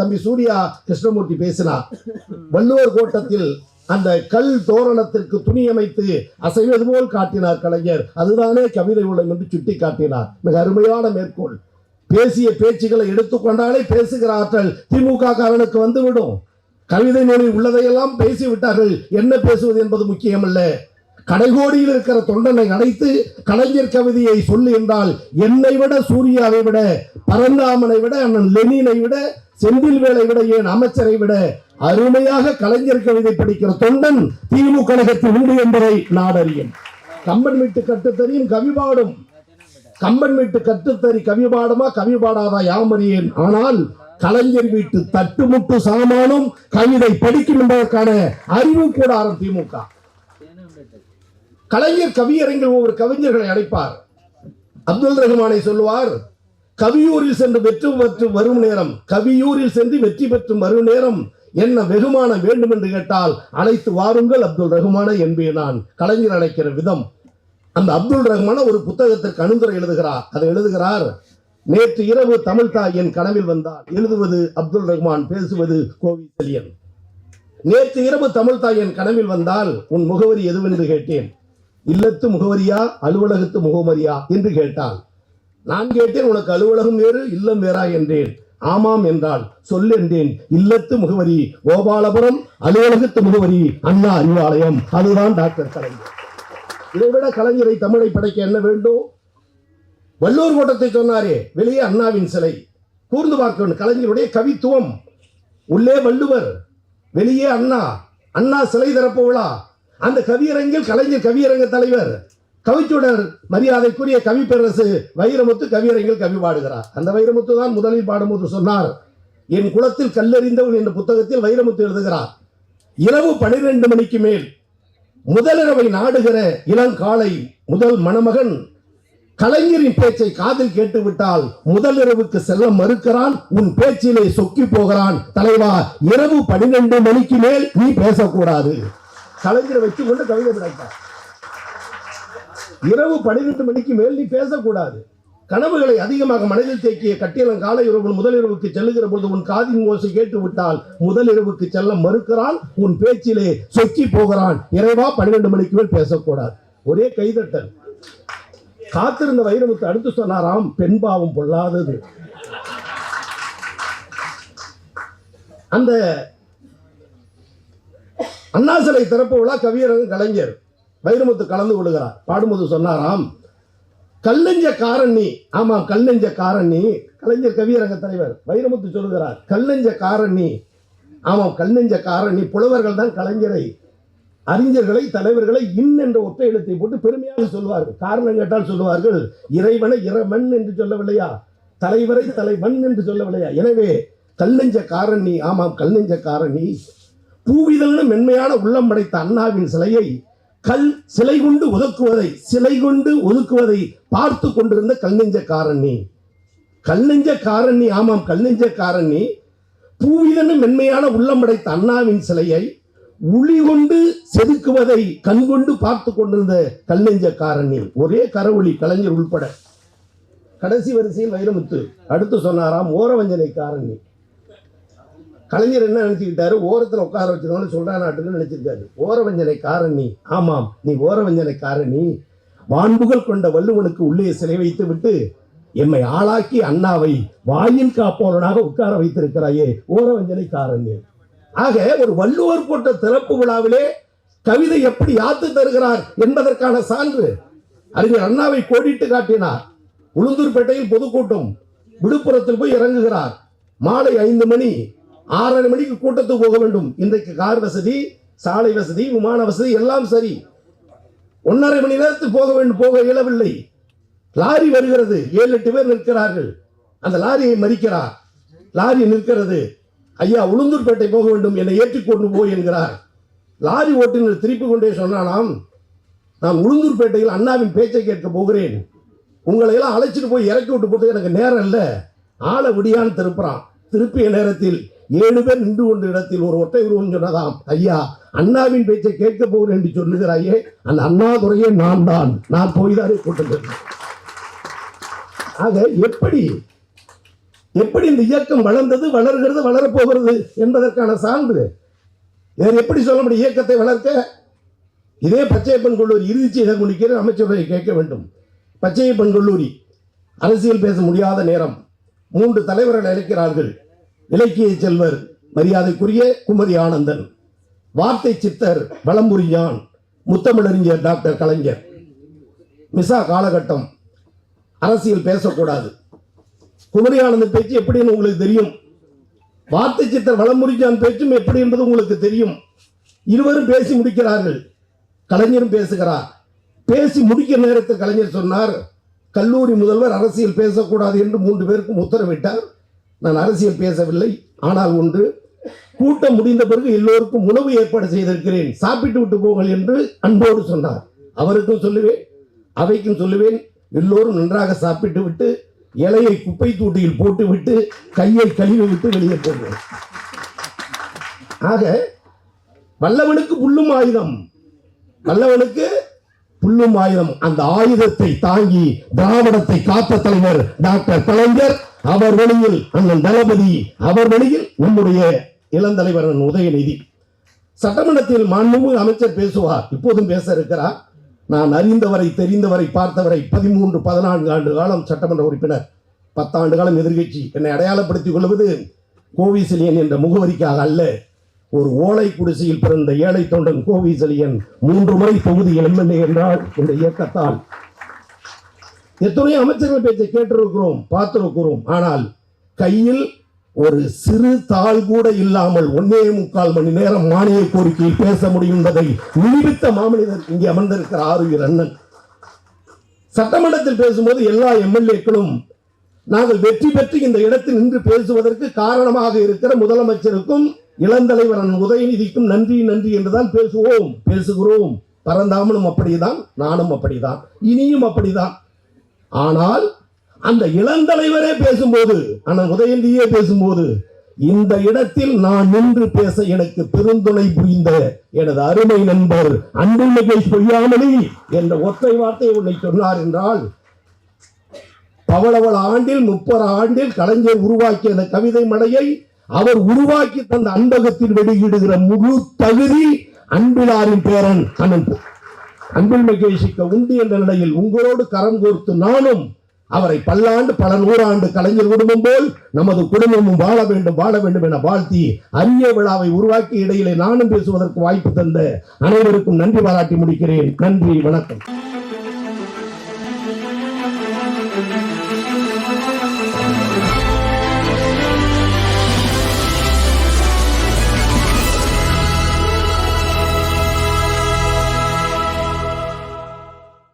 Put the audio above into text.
தம்பி சூர்யா கிருஷ்ணமூர்த்தி பேசினார். வள்ளுவர் கோட்டத்தில் அந்த கல் தோரணத்திற்கு துணி அமைத்து அசைவது போல் காட்டினார் கலைஞர். அதுதானே கவிதை உள்ளம் என்று சுட்டி காட்டினார் மிக அருமையான மேற்கோள். பேசிய பேச்சுகளை எடுத்துக்கொண்டாலே பேசுகிற ஆற்றல் திமுக காரனுக்கு வந்துவிடும். கவிதை நூலில் உள்ளதையெல்லாம் பேசிவிட்டார்கள். என்ன பேசுவது என்பது முக்கியமல்ல. கடைகோடியில் இருக்கிற தொண்டனை அழைத்து கலைஞர் கவிதையை சொல்லு என்றால் என்னை விட சூர்யாவை விட பரந்தாமனை விட அண்ணன் லெனினை விட செந்தில் வேலை விட ஏன் அமைச்சரை விட அருமையாக கலைஞர் கவிதை படிக்கிற தொண்டன் திமுக கழகத்தில் உண்டு என்பதை நாடறியும். கம்பன் வீட்டு கட்டுத்தறியும் கவிபாடும். கவி பாடும் கம்பன் வீட்டு கட்டுத்தறி கவி பாடுமா கவி பாடாதா யாமறியேன் ஆனால் கலைஞர் வீட்டு தட்டுமுட்டு சாமானும் கவிதை படிக்கும் என்பதற்கான அறிவு கூடாரம் திமுக. கலைஞர் கவியரங்கில் ஒவ்வொரு கவிஞர்களை அழைப்பார். அப்துல் ரஹ்மானை சொல்லுவார் கவியூரில் சென்று வெற்றி பெற்று வரும் நேரம் கவியூரில் சென்று வெற்றி பெற்று வரும் நேரம் என்ன வெகுமானம் வேண்டும் என்று கேட்டால் அழைத்து வாருங்கள் அப்துல் ரஹ்மான என்பேன் நான் கலைஞர் அழைக்கிற விதம். அந்த அப்துல் ரஹ்மான ஒரு புத்தகத்திற்கு அனுந்தரை எழுதுகிறார். அதை எழுதுகிறார் நேற்று இரவு தமிழ் தாய் என் கனவில் வந்தார் எழுதுவது அப்துல் ரஹ்மான் பேசுவது கோவி செலியன் நேற்று இரவு தமிழ் தாய் என் கனவில் வந்தால் உன் முகவரி எதுவென்று கேட்டேன். இல்லத்து முகவரியா அலுவலகத்து முகவரியா என்று கேட்டாள். நான் கேட்டேன் உனக்கு அலுவலகம் வேறு இல்லம் வேறா என்றேன். ஆமாம் என்றால் சொல் என்றேன். இல்லத்து முகவரி கோபாலபுரம் அலுவலகத்து முகவரி அண்ணா அறிவாலயம். அதுதான் டாக்டர் கலைஞர். இதைவிட கலைஞரை தமிழை படைக்க என்ன வேண்டும்? வள்ளூர் கோட்டத்தை சொன்னாரே வெளியே அண்ணாவின் சிலை. கூர்ந்து பார்க்கணும். கலைஞருடைய கவித்துவம். உள்ளே வள்ளுவர் வெளியே அண்ணா. அண்ணா சிலை திறப்பு விழா. அந்த கவியரங்கில் கலைஞர் கவியரங்க தலைவர். கவிச்சுடர் மரியாதைக்குரிய கவி பேரரசு வைரமுத்து கவியரங்கில் கவி பாடுகிறார். அந்த வைரமுத்து தான் முதலில் பாடும்போது சொன்னார் என் குளத்தில் கல்லறிந்தவன் என்ற புத்தகத்தில் வைரமுத்து எழுதுகிறார் இரவு பனிரெண்டு மணிக்கு மேல் முதலிரவை நாடுகிற இளங்காலை முதல் மணமகன் கலைஞரின் பேச்சை காதில் கேட்டுவிட்டால் முதல் இரவுக்கு செல்ல மறுக்கிறான் உன் பேச்சிலே சொக்கி போகிறான். தலைவா இரவு பனிரெண்டு மணிக்கு மேல் நீ பேசக்கூடாது. கலைஞரை வச்சு கொண்டு கவிதை படைத்தார். இரவு பன்னிரெண்டு மணிக்கு மேல் நீ பேசக்கூடாது. கனவுகளை அதிகமாக மனதில் தேக்கிய கட்டியலன் காலை இரவு முதல் இரவுக்கு செல்லுகிற பொழுது உன் காதின் ஓசை கேட்டு விட்டால் முதல் இரவுக்கு செல்ல மறுக்கிறான் உன் பேச்சிலே சொக்கி போகிறான். இறைவா பன்னிரெண்டு மணிக்கு மேல் பேசக்கூடாது. ஒரே கைதட்டல். காத்திருந்த வைரமுத்து அடுத்து சொன்னாராம் பெண் பாவம் பொல்லாதது. அந்த அண்ணாசலை திறப்பு விழா கவியரங்க கலைஞர். வைரமுத்து கலந்து கொள்கிறார். பாடும்போது சொன்னாராம் கல்லெஞ்ச காரணி ஆமாம் கல்லெஞ்ச காரணி கலைஞர் கவியரங்க தலைவர் வைரமுத்து சொல்லுகிறார் கல்லெஞ்ச காரணி ஆமாம் கல்லெஞ்ச காரணி புலவர்கள் தான் கலைஞரை அறிஞர்களை தலைவர்களை இன் என்ற ஒற்றை எழுத்தை போட்டு பெருமையாக சொல்வார்கள். காரணம் கேட்டால் சொல்லுவார்கள் இறைவனை இறைவன் என்று சொல்லவில்லையா? தலைவரை தலைவன் என்று சொல்லவில்லையா? எனவே கல்லெஞ்ச காரணி ஆமாம் கல்லெஞ்ச காரணி பூவிதழ்னு மென்மையான உள்ளம் படைத்த அண்ணாவின் சிலையை கல் சிலை கொண்டு ஒதுக்குவதை சிலை கொண்டு ஒதுக்குவதை பார்த்து கொண்டிருந்த கல்நெஞ்ச காரணி கல்நெஞ்ச காரணி ஆமாம் கல்நெஞ்ச காரணி பூவிதனும் மென்மையான உள்ளம் படைத்த அண்ணாவின் சிலையை உளி கொண்டு செதுக்குவதை கண்கொண்டு பார்த்து கொண்டிருந்த கல்நெஞ்ச காரணி ஒரே கரவொளி கலைஞர் உள்பட. கடைசி வரிசையில் வைரமுத்து. அடுத்து சொன்னாராம் ஓரவஞ்சனை காரணி கலைஞர் என்ன நினைச்சுக்கிட்டாரு? ஓரத்தில் உட்கார வச்சிருந்தோம்னு சொல்றா நாட்டுன்னு நினைச்சிருக்காரு. ஓரவஞ்சனை காரணி ஆமாம் நீ ஓரவஞ்சனை காரணி வான்புகள் கொண்ட வள்ளுவனுக்கு உள்ளே சிலை வைத்து விட்டு எம்மை ஆளாக்கி அண்ணாவை வாயின் காப்போரனாக உட்கார வைத்திருக்கிறாயே ஓரவஞ்சனை காரணி ஆக ஒரு வள்ளுவர் போட்ட திறப்பு விழாவிலே கவிதை எப்படி யாத்து தருகிறார் என்பதற்கான சான்று அறிஞர் அண்ணாவை கோடிட்டு காட்டினார். உளுந்தூர்பேட்டையில் பொதுக்கூட்டம் விழுப்புரத்தில் போய் இறங்குகிறார். மாலை ஐந்து மணி ஆறரை மணிக்கு கூட்டத்துக்கு போக வேண்டும். இன்றைக்கு கார் வசதி சாலை வசதி விமான வசதி எல்லாம் சரி. ஒன்றரை மணி நேரத்துக்கு போக வேண்டும் போக இயலவில்லை. லாரி வருகிறது. ஏழு எட்டு பேர் நிற்கிறார்கள். அந்த லாரியை மறிக்கிறார். லாரி நிற்கிறது. ஐயா உளுந்தூர்பேட்டை போக வேண்டும் என்னை ஏற்றிக்கொண்டு போய் என்கிறார். லாரி ஓட்டுநர் திருப்பி கொண்டே சொன்னானாம் நான் உளுந்தூர்பேட்டையில் அண்ணாவின் பேச்சை கேட்க போகிறேன். உங்களை எல்லாம் அழைச்சிட்டு போய் இறக்கி விட்டு போட்டு எனக்கு நேரம் இல்லை. ஆளை விடியான்னு திருப்புறான். திருப்பிய நேரத்தில் ஏழு பேர் நின்று கொண்ட இடத்தில் ஒரு ஒற்றை உருவம் சொன்னதாம். ஐயா அண்ணாவின் பேச்சை கேட்க போகிறேன் என்று சொல்லுகிறாயே அந்த அண்ணாதுறையே நான் தான். நான் போய் தானே கூட்டம் ஆக எப்படி எப்படி இந்த இயக்கம் வளர்ந்தது வளர்கிறது வளரப்போகிறது என்பதற்கான சான்று? வேறு எப்படி சொல்ல முடியும்? இயக்கத்தை வளர்க்க இதே பச்சையப்பன் கல்லூரி இறுதி செய்த முடிக்கிற அமைச்சரை கேட்க வேண்டும். பச்சையப்பன் கல்லூரி அரசியல் பேச முடியாத நேரம். மூன்று தலைவர்கள் அழைக்கிறார்கள் இலக்கிய செல்வர் மரியாதைக்குரிய குமரி ஆனந்தன் வார்த்தை சித்தர் வளம்புரியான் முத்தமிழறிஞர் டாக்டர் கலைஞர். மிசா காலகட்டம் அரசியல் பேசக்கூடாது. குமரி ஆனந்தன் பேச்சு எப்படின்னு உங்களுக்கு தெரியும். வார்த்தை சித்தர் வளமுறிஜான் பேச்சும் எப்படி என்பது உங்களுக்கு தெரியும். இருவரும் பேசி முடிக்கிறார்கள். கலைஞரும் பேசுகிறார். பேசி முடிக்கிற நேரத்தில் கலைஞர் சொன்னார் கல்லூரி முதல்வர் அரசியல் பேசக்கூடாது என்று மூன்று பேருக்கும் உத்தரவிட்டார். நான் அரசியல் பேசவில்லை. ஆனால் ஒன்று கூட்டம் முடிந்த பிறகு எல்லோருக்கும் உணவு ஏற்பாடு செய்திருக்கிறேன். சாப்பிட்டு விட்டு போங்கள் என்று அன்போடு சொன்னார். அவருக்கும் சொல்லுவேன் அவைக்கும் சொல்லுவேன். எல்லோரும் நன்றாக சாப்பிட்டு விட்டு இலையை குப்பை தூட்டியில் போட்டுவிட்டு கையை கழுவி விட்டு வெளியே போவோம் ஆக வல்லவனுக்கு புல்லும் ஆயுதம். வல்லவனுக்கு புல்லும் ஆயுதம் அந்த ஆயுதத்தை தாங்கி திராவிடத்தை காத்த தலைவர் டாக்டர் கலைஞர். அவர் வழியில் அண்ணன் தளபதி அவர் வழியில் நம்முடைய இளந்தலைவர் உதயநிதி. சட்டமன்றத்தில் மாண்புமிகு அமைச்சர் பேசுவார் இப்போதும் பேச இருக்கிறார். நான் அறிந்தவரை தெரிந்தவரை பார்த்தவரை பதிமூன்று பதினான்கு ஆண்டு காலம் சட்டமன்ற உறுப்பினர். பத்தாண்டு காலம் எதிர்க்கட்சி என்னை அடையாளப்படுத்திக் கொள்வது கோவிசிலியன் என்ற முகவரிக்காக அல்ல. ஒரு ஓலை குடிசையில் பிறந்த ஏழை தொண்டன் கோவிசெலியன் மூன்று முறை தொகுதியில் எம்எல்ஏ என்றால் இந்த இயக்கத்தால். எத்தனையோ அமைச்சர்கள் பேச்சை கேட்டிருக்கிறோம் பார்த்திருக்கிறோம். ஆனால் கையில் ஒரு சிறு தாள் கூட இல்லாமல் ஒன்னே முக்கால் மணி நேரம் மானிய கோரிக்கையில் பேச முடியும் என்பதை நிரூபித்த மாமனிதர் இங்கே அமர்ந்திருக்கிற ஆறுயிர் அண்ணன். சட்டமன்றத்தில் பேசும்போது எல்லா எம்எல்ஏக்களும் நாங்கள் வெற்றி பெற்று இந்த இடத்தில் நின்று பேசுவதற்கு காரணமாக இருக்கிற முதலமைச்சருக்கும் இளந்தலைவர் உதயநிதிக்கும் நன்றி நன்றி என்றுதான் பேசுவோம் பேசுகிறோம். பரந்தாமனும் அப்படிதான் நானும் அப்படிதான் இனியும் அப்படிதான். ஆனால் அந்த இளந்தலைவரே பேசும்போது அண்ணன் உதயநிதியே பேசும்போது இந்த இடத்தில் நான் நின்று பேச எனக்கு பெருந்துணை புரிந்த எனது அருமை நண்பர் அன்பு மகேஷ் பொய்யாமலி என்ற ஒற்றை வார்த்தை உன்னை சொன்னார் என்றால் பவளவள ஆண்டில் முப்பது ஆண்டில் கலைஞர் உருவாக்கிய அந்த கவிதை மடையை அவர் உருவாக்கி தந்த அன்பகத்தில் வெளியிடுகிற முழு தகுதி அன்பிலாரின் பேரன் அனந்த். அன்பில் மகேஷிக்க உண்டு என்ற நிலையில் உங்களோடு கரம் கோர்த்து நானும் அவரை பல்லாண்டு பல நூறாண்டு கலைஞர் குடும்பம் போல் நமது குடும்பமும் வாழ வேண்டும் வாழ வேண்டும் என வாழ்த்தி அரிய விழாவை உருவாக்கி இடையிலே நானும் பேசுவதற்கு வாய்ப்பு தந்த அனைவருக்கும் நன்றி பாராட்டி முடிக்கிறேன். நன்றி வணக்கம்.